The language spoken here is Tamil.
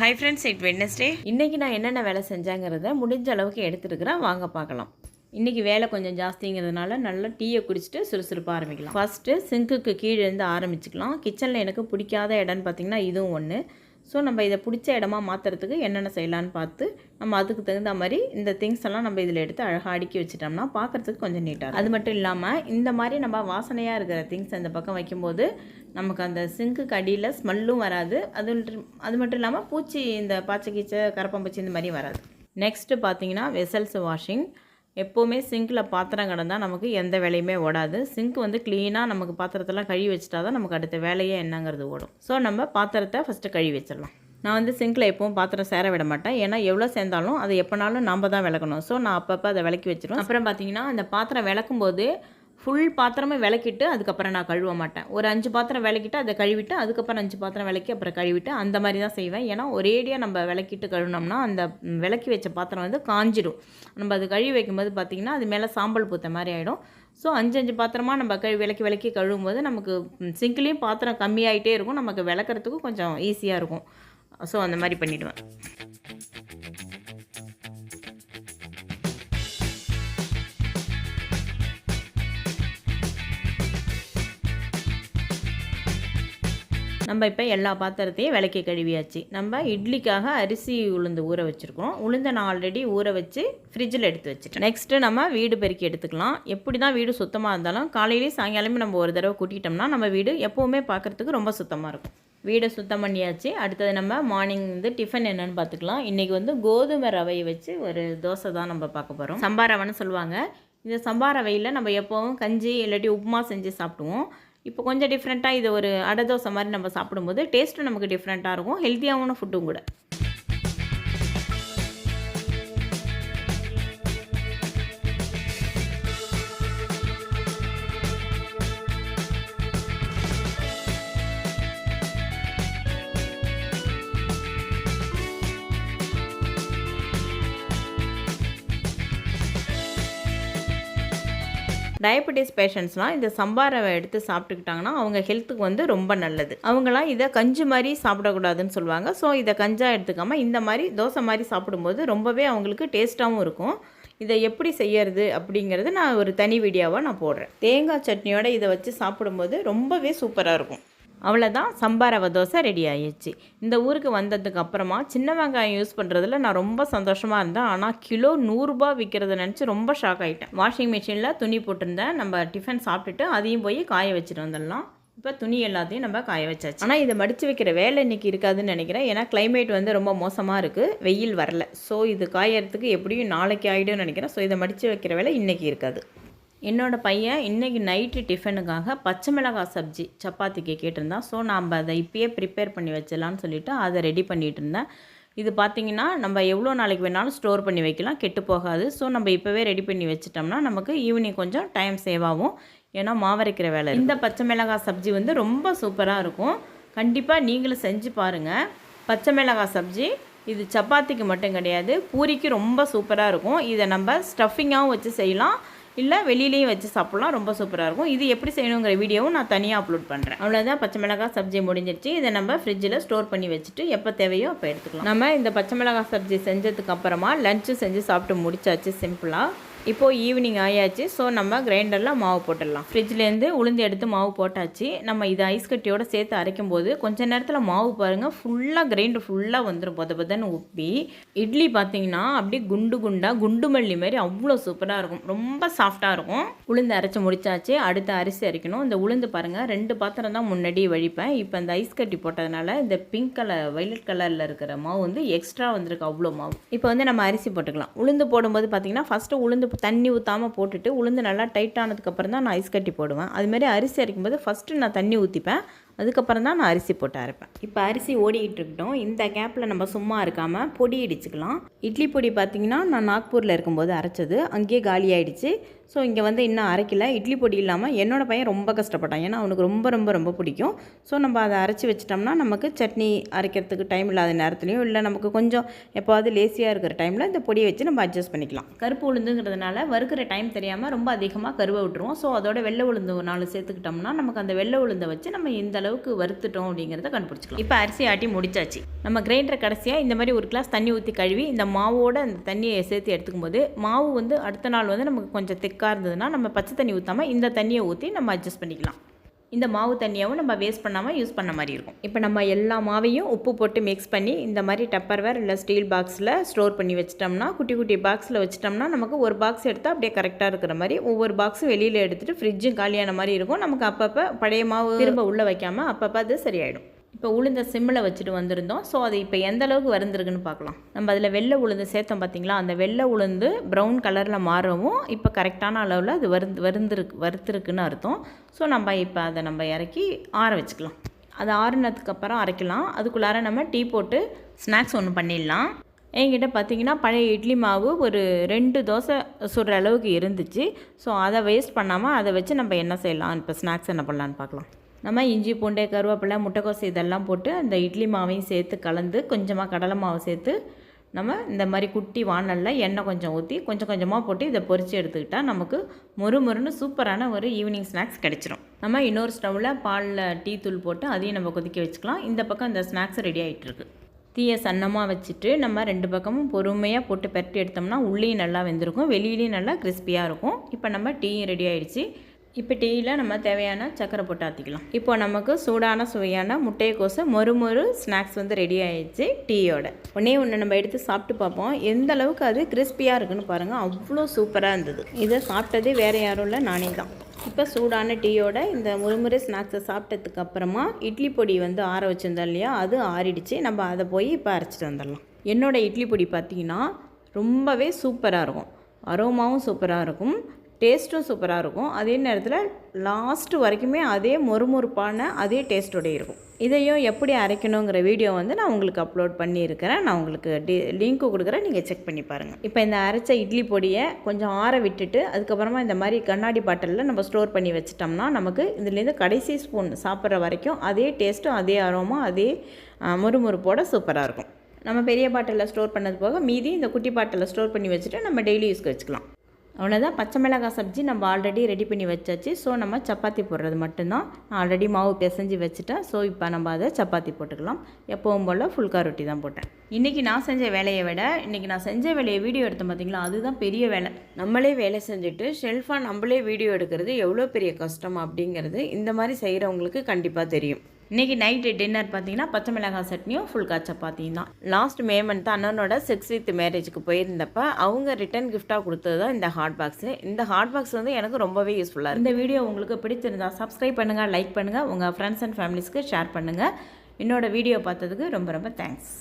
ஹை ஃப்ரெண்ட்ஸ் இட் வெட்னஸ்டே இன்றைக்கி நான் என்னென்ன வேலை செஞ்சாங்கிறத முடிஞ்ச அளவுக்கு எடுத்துருக்கிறேன். வாங்க பார்க்கலாம். இன்றைக்கி வேலை கொஞ்சம் ஜாஸ்திங்கிறதுனால நல்லா டீயை குடிச்சிட்டு சுறுசுறுப்பாக ஆரம்பிக்கலாம். ஃபஸ்ட்டு சிங்க்குக்கு கீழே இருந்து ஆரம்பிச்சுக்கலாம். கிச்சனில் எனக்கு பிடிக்காத இடம்னு பார்த்திங்கன்னா இதுவும் ஒன்று ஸோ நம்ம இதை பிடிச்ச இடமா மாற்றுறதுக்கு என்னென்ன செய்யலான்னு பார்த்து நம்ம அதுக்கு தகுந்த மாதிரி இந்த திங்ஸ் எல்லாம் நம்ம இதில் எடுத்து அழகாக அடுக்கி வச்சிட்டோம்னா பார்க்குறதுக்கு கொஞ்சம் நீட்டாக அது மட்டும் இல்லாமல் இந்த மாதிரி நம்ம வாசனையாக இருக்கிற திங்ஸ் அந்த பக்கம் வைக்கும்போது நமக்கு அந்த சிங்க்குக்கு அடியில் ஸ்மெல்லும் வராது. அது அது மட்டும் இல்லாமல் பூச்சி இந்த பாச்சை கீச்சை கரப்பம்பூச்சி இந்த மாதிரி வராது. நெக்ஸ்ட்டு பார்த்தீங்கன்னா வெசல்ஸ் வாஷிங் எப்போவுமே சிங்கில் பாத்திரம் கிடந்தால் நமக்கு எந்த வேலையுமே ஓடாது. சிங்க் வந்து க்ளீனாக நமக்கு பாத்திரத்தெல்லாம் கழுவி வச்சுட்டா தான் நமக்கு அடுத்த வேலையே என்னங்கிறது ஓடும். ஸோ நம்ம பாத்திரத்தை ஃபஸ்ட்டு கழுவி வச்சிடலாம். நான் வந்து சிங்கில் எப்பவும் பாத்திரம் சேர விட மாட்டேன். ஏன்னா எவ்வளோ சேர்ந்தாலும் அது எப்போனாலும் நம்ம தான் விளக்கணும். ஸோ நான் அப்பப்போ அதை விளக்கி வச்சிருவேன். அப்புறம் பார்த்தீங்கன்னா அந்த பாத்திரம் விளக்கும் போது ஃபுல் பாத்திரமே விளக்கிட்டு அதுக்கப்புறம் நான் கழுவ மாட்டேன். ஒரு அஞ்சு பாத்திரம் விளக்கிட்டு அதை கழுவிட்டு அதுக்கப்புறம் அஞ்சு பாத்திரம் விளக்கி அப்புறம் கழுவிட்டு அந்த மாதிரி தான் செய்வேன். ஏன்னா ஒரேடியாக நம்ம விளக்கிட்டு கழுவினோம்னா அந்த விளக்கி வச்ச பாத்திரம் வந்து காஞ்சிடும் நம்ம அது கழுவி வைக்கும்போது பார்த்திங்கன்னா அது மேலே சாம்பல் பூத்த மாதிரி ஆகிடும் ஸோ அஞ்சு அஞ்சு பாத்திரமாக நம்ம கழு விளக்கி விளக்கி கழுவும் போது நமக்கு சிங்க்லேயும் பாத்திரம் கம்மியாகிட்டே இருக்கும். நமக்கு விளக்குறதுக்கும் கொஞ்சம் ஈஸியாக இருக்கும். ஸோ அந்த மாதிரி பண்ணிவிடுவேன் நம்ம இப்போ எல்லா பாத்திரத்தையும் விளக்கி கழுவியாச்சு. நம்ம இட்லிக்காக அரிசி உளுந்து ஊற வச்சுருக்கோம். உளுந்தை நான் ஆல்ரெடி ஊற வச்சு ஃப்ரிட்ஜில் எடுத்து வச்சுட்டேன். நெக்ஸ்ட்டு நம்ம வீடு பெருக்கி எடுத்துக்கலாம். எப்படி தான் வீடு சுத்தமாக இருந்தாலும் காலையிலேயும் சாயங்காலமே நம்ம ஒரு தடவை கூட்டிட்டோம்னா நம்ம வீடு எப்போவுமே பார்க்குறதுக்கு ரொம்ப சுத்தமாக இருக்கும். வீடை சுத்தம் பண்ணியாச்சு. அடுத்தது நம்ம மார்னிங் வந்து டிஃபன் என்னன்னு பார்த்துக்கலாம் இன்றைக்கி வந்து கோதுமை ரவையை வச்சு ஒரு தோசை தான் நம்ம பார்க்க போகிறோம் சம்பா ரவைன்னு சொல்லுவாங்க. இந்த சம்பா ரவையில் நம்ம எப்போவும் கஞ்சி இல்லாட்டி உப்புமா செஞ்சு சாப்பிடுவோம். இப்போ கொஞ்சம் டிஃப்ரெண்ட்டாக இது ஒரு அடை தோசை மாதிரி நம்ம சாப்பிடும்போது டேஸ்ட்டும் நமக்கு டிஃப்ரெண்ட்டாக இருக்கும். ஹெல்த்தியாகவும் ஃபுட்டும் கூட. டயபெட்டிஸ் பேஷண்ட்ஸ்லாம் இந்த சம்பா ரவை எடுத்து சாப்பிட்டுக்கிட்டாங்கன்னா அவங்க ஹெல்த்துக்கு வந்து ரொம்ப நல்லது. அவங்களாம் இதை கஞ்சி மாதிரி சாப்பிடக்கூடாதுன்னு சொல்லுவாங்க. ஸோ இதை கஞ்சா எடுத்துக்காமல் இந்த மாதிரி தோசை மாதிரி சாப்பிடும்போது ரொம்பவே அவங்களுக்கு டேஸ்ட்டாகவும் இருக்கும். இதை எப்படி செய்யறது அப்படிங்கிறது நான் ஒரு தனி வீடியோவாக நான் போடுறேன். தேங்காய் சட்னியோட இதை வச்சு சாப்பிடும்போது ரொம்பவே சூப்பராக இருக்கும். அவ்வளோதான் சம்பா ரவை தோசை ரெடி ஆயிடுச்சு. இந்த ஊருக்கு வந்ததுக்கு அப்புறமா சின்ன வெங்காயம் யூஸ் பண்ணுறதுல நான் ரொம்ப சந்தோஷமாக இருந்தேன். ஆனால் கிலோ நூறுரூபா விற்கிறத நினச்சி ரொம்ப ஷாக் ஆகிட்டேன் வாஷிங் மிஷினில் துணி போட்டிருந்தேன். நம்ம டிஃபன் சாப்பிட்டுட்டு அதையும் போய் காய வச்சுட்டு வந்துடலாம். இப்போ துணி எல்லாத்தையும் நம்ம காய வச்சாச்சு. ஆனால் இதை மடித்து வைக்கிற வேலை இன்னைக்கு இருக்காதுன்னு நினைக்கிறேன். ஏன்னா கிளைமேட் வந்து ரொம்ப மோசமாக இருக்குது வெயில் வரல. ஸோ இது காயறதுக்கு எப்படியும் நாளைக்கு ஆகிடும்னு நினைக்கிறேன். ஸோ இதை மடித்து வைக்கிற வேலை இன்னைக்கு இருக்காது. என்னோட பையன் இன்றைக்கி நைட்டு டிஃபனுக்காக பச்சை மிளகாய் சப்ஜி சப்பாத்திக்கு கேட்டிருந்தான் ஸோ நாம் அதை இப்பயே ப்ரிப்பேர் பண்ணி வச்சிடலான்னு சொல்லிவிட்டு அதை ரெடி பண்ணிகிட்டு இருந்தேன். இது பார்த்தீங்கன்னா நம்ம எவ்வளோ நாளைக்கு வேணாலும் ஸ்டோர் பண்ணி வைக்கலாம். கெட்டு போகாது. ஸோ நம்ம இப்போவே ரெடி பண்ணி வச்சிட்டோம்னா நமக்கு ஈவினிங் கொஞ்சம் டைம் சேவ் ஆகும். ஏன்னா மாவரைக்கிற வேலை இந்த பச்சை மிளகாய் சப்ஜி வந்து ரொம்ப சூப்பராக இருக்கும். கண்டிப்பாக நீங்களும் செஞ்சு பாருங்கள் பச்சை மிளகாய் சப்ஜி இது சப்பாத்திக்கு மட்டும் கிடையாது. பூரிக்கு ரொம்ப சூப்பராக இருக்கும். இதை நம்ம ஸ்டஃபிங்காகவும் வச்சு செய்யலாம். இல்லை வெளியிலையும் வச்சு சாப்பிட்லாம். ரொம்ப சூப்பராக இருக்கும். இது எப்படி செய்யணுங்கிற வீடியோவும் நான் தனியாக அப்லோட் பண்ணுறேன் அவ்வளோதான் பச்சை மிளகாய் சப்ஜி முடிஞ்சிருச்சு. இதை நம்ம ஃப்ரிட்ஜில் ஸ்டோர் பண்ணி வச்சுட்டு எப்போ தேவையோ அப்போ எடுத்துக்கலாம். நம்ம இந்த பச்சை மிளகாய் சப்ஜி செஞ்சதுக்கு அப்புறமா லஞ்சு செஞ்சு சாப்பிட்டு முடிச்சாச்சு சிம்பிளாக இப்போது ஈவினிங் ஆயாச்சு ஸோ நம்ம கிரைண்டரில் மாவு போட்டுடலாம். ஃப்ரிட்ஜ்லேருந்து உளுந்து எடுத்து மாவு போட்டாச்சு. நம்ம இதை ஐஸ் கட்டியோட சேர்த்து அரைக்கும் போது கொஞ்ச நேரத்தில் மாவு பாருங்கள் ஃபுல்லாக கிரைண்டர் ஃபுல்லாக வந்துடும் பொத பொதன்னு உப்பி. இட்லி பார்த்தீங்கன்னா அப்படியே குண்டு குண்டாக குண்டு மல்லி மாதிரி அவ்வளோ சூப்பராக இருக்கும். ரொம்ப சாஃப்டாக இருக்கும். உளுந்து அரைச்சி முடிச்சாச்சு. அடுத்து அரிசி அரைக்கணும். இந்த உளுந்து பாருங்கள் ரெண்டு பாத்திரம் தான் முன்னாடி வழிப்பேன். இப்போ இந்த ஐஸ் கட்டி போட்டதுனால இந்த பிங்க் கலர் வைலட் கலரில் இருக்கிற மாவு வந்து எக்ஸ்ட்ரா வந்திருக்கு அவ்வளோ மாவு. இப்போ வந்து நம்ம அரிசி போட்டுக்கலாம். உளுந்து போடும்போது பார்த்தீங்கன்னா ஃபஸ்ட்டு உளுந்து தண்ணி ஊற்றாமல் போட்டுட்டு உளுந்து நல்லா டைட் ஆனதுக்கப்புறம் தான் நான் ஐஸ் கட்டி போடுவேன். அதுமாரி அரிசி அரைக்கும் போது ஃபஸ்ட்டு நான் தண்ணி ஊற்றிப்பேன் அதுக்கப்புறம் தான் நான் அரிசி போட்டு அரைப்பேன். இப்போ அரிசி ஓடிக்கிட்டு இருக்கட்டும். இந்த கேப்பில் நம்ம சும்மா இருக்காமல் பொடி இடிச்சுக்கலாம். இட்லி பொடி பார்த்திங்கன்னா நான் நாக்பூரில் இருக்கும்போது அரைச்சது. அங்கேயே காலி ஸோ இங்கே வந்து இன்னும் அரைக்கல. இட்லி பொடி இல்லாமல் என்னோடய பையன் ரொம்ப கஷ்டப்பட்டான். ஏன்னா அவனுக்கு ரொம்ப ரொம்ப ரொம்ப பிடிக்கும். ஸோ நம்ம அதை அரைச்சி வச்சிட்டோம்னா நமக்கு சட்னி அரைக்கிறதுக்கு டைம் இல்லாத நேரத்துலையும் இல்லை நமக்கு கொஞ்சம் எப்போவாவது லேசியாக இருக்கிற டைமில் இந்த பொடியை வச்சு நம்ம அட்ஜஸ்ட் பண்ணிக்கலாம். கருப்பு உளுந்துங்கிறதுனால வறுக்கிற டைம் தெரியாமல் ரொம்ப அதிகமாக கருவை விட்டுருவோம். ஸோ அதோட வெள்ளை உளுந்து நாலு சேர்த்துக்கிட்டோம்னா நமக்கு அந்த வெள்ளை உளுந்தை வச்சு நம்ம இந்த அளவு அளவுக்கு வறுத்துட்டோம் அப்படிங்கிறத கண்டுபிடிச்சிக்கலாம். இப்போ அரிசி ஆட்டி முடிச்சாச்சு. நம்ம கிரைண்டரை கடைசியாக இந்த மாதிரி ஒரு கிளாஸ் தண்ணி ஊற்றி கழுவி இந்த மாவோட அந்த தண்ணியை சேர்த்து எடுத்துக்கும் போது மாவு வந்து அடுத்த நாள் வந்து நமக்கு கொஞ்சம் திக்காக இருந்ததுன்னா நம்ம பச்சை தண்ணி ஊற்றாமல் இந்த தண்ணியை ஊற்றி நம்ம அட்ஜஸ்ட் பண்ணிக்கலாம். இந்த மாவு தண்ணியாகவும் நம்ம வேஸ்ட் பண்ணாமல் யூஸ் பண்ண மாதிரி இருக்கும். இப்போ நம்ம எல்லா மாவையும் உப்பு போட்டு மிக்ஸ் பண்ணி இந்த மாதிரி டப்பர்வேர் இல்லை ஸ்டீல் பாக்ஸில் ஸ்டோர் பண்ணி வச்சிட்டோம்னா குட்டி குட்டி பாக்ஸில் வச்சிட்டோம்னா நமக்கு ஒரு பாக்ஸ் எடுத்தால் அப்படியே கரெக்டாக இருக்கிற மாதிரி ஒவ்வொரு பாக்ஸும் வெளியில் எடுத்துகிட்டு ஃப்ரிட்ஜும் காலியான மாதிரி இருக்கும். நமக்கு அப்பப்போ பழைய மாவு திரும்ப உள்ளே வைக்காமல் அப்பப்போ அது சரியாயிடும். இப்போ உளுந்த சிம்மில் வச்சுட்டு வந்திருந்தோம். ஸோ அது இப்போ எந்த அளவுக்கு வருந்திருக்குன்னு பார்க்கலாம். நம்ம அதில் வெள்ளை உளுந்து சேர்த்தோம் பார்த்தீங்களா? அந்த வெள்ளை உளுந்து ப்ரௌன் கலரில் மாறவும் இப்போ கரெக்டான அளவில் அது வருந்து வருந்துருக்கு வறுத்துருக்குன்னு அர்த்தம். ஸோ நம்ம இப்போ அதை நம்ம இறக்கி ஆற வச்சுக்கலாம். அது ஆறுனதுக்கப்புறம் அரைக்கலாம். அதுக்குள்ளார நம்ம டீ போட்டு ஸ்நாக்ஸ் ஒன்று பண்ணிடலாம். என்கிட்ட பார்த்தீங்கன்னா பழைய இட்லி மாவு ஒரு ரெண்டு தோசை சுடுற அளவுக்கு இருந்துச்சு. ஸோ அதை வேஸ்ட் பண்ணாமல் அதை வச்சு நம்ம என்ன செய்யலாம்? இப்போ ஸ்நாக்ஸ் என்ன பண்ணலான்னு பார்க்கலாம். நம்ம இஞ்சி பூண்டை கருவேப்பிலை முட்டைக்கோசு இதெல்லாம் போட்டு அந்த இட்லி மாவையும் சேர்த்து கலந்து கொஞ்சமாக கடலை மாவு சேர்த்து நம்ம இந்த மாதிரி குட்டி வானலில் எண்ணெய் கொஞ்சம் ஊற்றி கொஞ்சம் கொஞ்சமாக போட்டு இதை பொரித்து எடுத்துக்கிட்டால் நமக்கு மொறு மொறுன்னு சூப்பரான ஒரு ஈவினிங் ஸ்நாக்ஸ் கிடச்சிரும். நம்ம இன்னொரு ஸ்டவ்வில் பாலில் டீ தூள் போட்டு அதையும் நம்ம கொதிக்க வச்சுக்கலாம். இந்த பக்கம் இந்த ஸ்நாக்ஸ் ரெடி ஆகிட்டுருக்கு தீயை சன்னமாக வச்சுட்டு நம்ம ரெண்டு பக்கமும் பொறுமையாக போட்டு பெரட்டி எடுத்தோம்னா உள்ளேயும் நல்லா வெந்திருக்கும் வெளியிலையும் நல்லா கிறிஸ்பியாக இருக்கும். இப்போ நம்ம டீயும் ரெடி ஆகிடுச்சு இப்போ டீயில் நம்ம தேவையான சக்கரை போட்டு ஆற்றிக்கலாம் இப்போ நமக்கு சூடான சுவையான முட்டைக்கோசை மொறு மொறு ஸ்நாக்ஸ் வந்து ரெடி ஆயிடுச்சு டீயோட. ஒன்றே ஒன்று நம்ம எடுத்து சாப்பிட்டு பார்ப்போம். எந்த அளவுக்கு அது கிறிஸ்பியாக இருக்குன்னு பாருங்கள் அவ்வளோ சூப்பராக இருந்தது. இதை சாப்பிட்டதே வேறு யாரும் இல்லை நானே தான். இப்போ சூடான டீயோட இந்த முறுமுறை ஸ்நாக்ஸை சாப்பிட்டதுக்கு அப்புறமா இட்லி பொடி வந்து ஆற வச்சுருந்தோம் இல்லையா? அது ஆறிடுச்சு. நம்ம அதை போய் இப்போ அரைச்சிட்டு வந்துடலாம். என்னோடய இட்லி பொடி பார்த்திங்கன்னா ரொம்பவே சூப்பராக இருக்கும். அரோமாவும் சூப்பராக இருக்கும். டேஸ்ட்டும் சூப்பராக இருக்கும். அதே நேரத்தில் லாஸ்ட்டு வரைக்குமே அதே மொறுமொறுப்பான அதே டேஸ்ட்டோடைய இருக்கும். இதையும் எப்படி அரைக்கணுங்கிற வீடியோ வந்து நான் உங்களுக்கு அப்லோட் பண்ணியிருக்கிறேன். நான் உங்களுக்கு டி லிங்க்கு கொடுக்குறேன். நீங்கள் செக் பண்ணி பாருங்கள் இப்போ இந்த அரைச்ச இட்லி பொடியை கொஞ்சம் ஆற விட்டுட்டு அதுக்கப்புறமா இந்த மாதிரி கண்ணாடி பாட்டிலில் நம்ம ஸ்டோர் பண்ணி வச்சிட்டோம்னா நமக்கு இதுலேருந்து கடைசி ஸ்பூன் சாப்பிட்ற வரைக்கும் அதே டேஸ்ட்டும் அதே அரோமும் அதே முறுமுறுப்போட சூப்பராக இருக்கும். நம்ம பெரிய பாட்டிலில் ஸ்டோர் பண்ணது போக மீதி இந்த குட்டி பாட்டிலில் ஸ்டோர் பண்ணி வச்சுட்டு நம்ம டெய்லி யூஸ்க்கு வச்சுக்கலாம். அவ்வளோதான் பச்சை மிளகாய் சப்ஜி நம்ம ஆல்ரெடி ரெடி பண்ணி வச்சாச்சு. ஸோ நம்ம சப்பாத்தி போடுறது மட்டும்தான். நான் ஆல்ரெடி மாவு பிசைஞ்சு வச்சுட்டேன் ஸோ இப்போ நம்ம அதை சப்பாத்தி போட்டுக்கலாம். எப்போவும் போல் ஃபுல்கா ரொட்டி தான் போட்டேன். இன்றைக்கி நான் செஞ்ச வேலையை விட இன்றைக்கி நான் செஞ்ச வேலையை வீடியோ எடுத்தேன் பார்த்தீங்களா அதுதான் பெரிய வேலை. நம்மளே வேலை செஞ்சுட்டு ஷெல்ஃபாக நம்மளே வீடியோ எடுக்கிறது எவ்வளோ பெரிய கஷ்டம் அப்படிங்கிறது இந்த மாதிரி செய்கிறவங்களுக்கு கண்டிப்பாக தெரியும். இன்றைக்கி நைட்டு டின்னர் பார்த்தீங்கன்னா பச்சை மிளகாய் சட்னியும் ஃபுல்கா சப்பாத்தியும் தான். லாஸ்ட் மே மந்த் அண்ணனோட சிக்ஸ் வித் மேரேஜுக்கு போயிருந்தப்ப அவங்க ரிட்டன் கிஃப்டாக கொடுத்தது தான் இந்த ஹாட் பாக்ஸு இந்த ஹாட் பாக்ஸ் வந்து எனக்கு ரொம்பவே யூஸ்ஃபுல்லாக இந்த வீடியோ உங்களுக்கு பிடிச்சிருந்தா சப்ஸ்கிரைப் பண்ணுங்கள் லைக் பண்ணுங்கள் உங்கள் ஃப்ரெண்ட்ஸ் அண்ட் ஃபேமிலிஸ்க்கு ஷேர் பண்ணுங்கள் என்னோடய வீடியோ பார்த்ததுக்கு ரொம்ப ரொம்ப தேங்க்ஸ்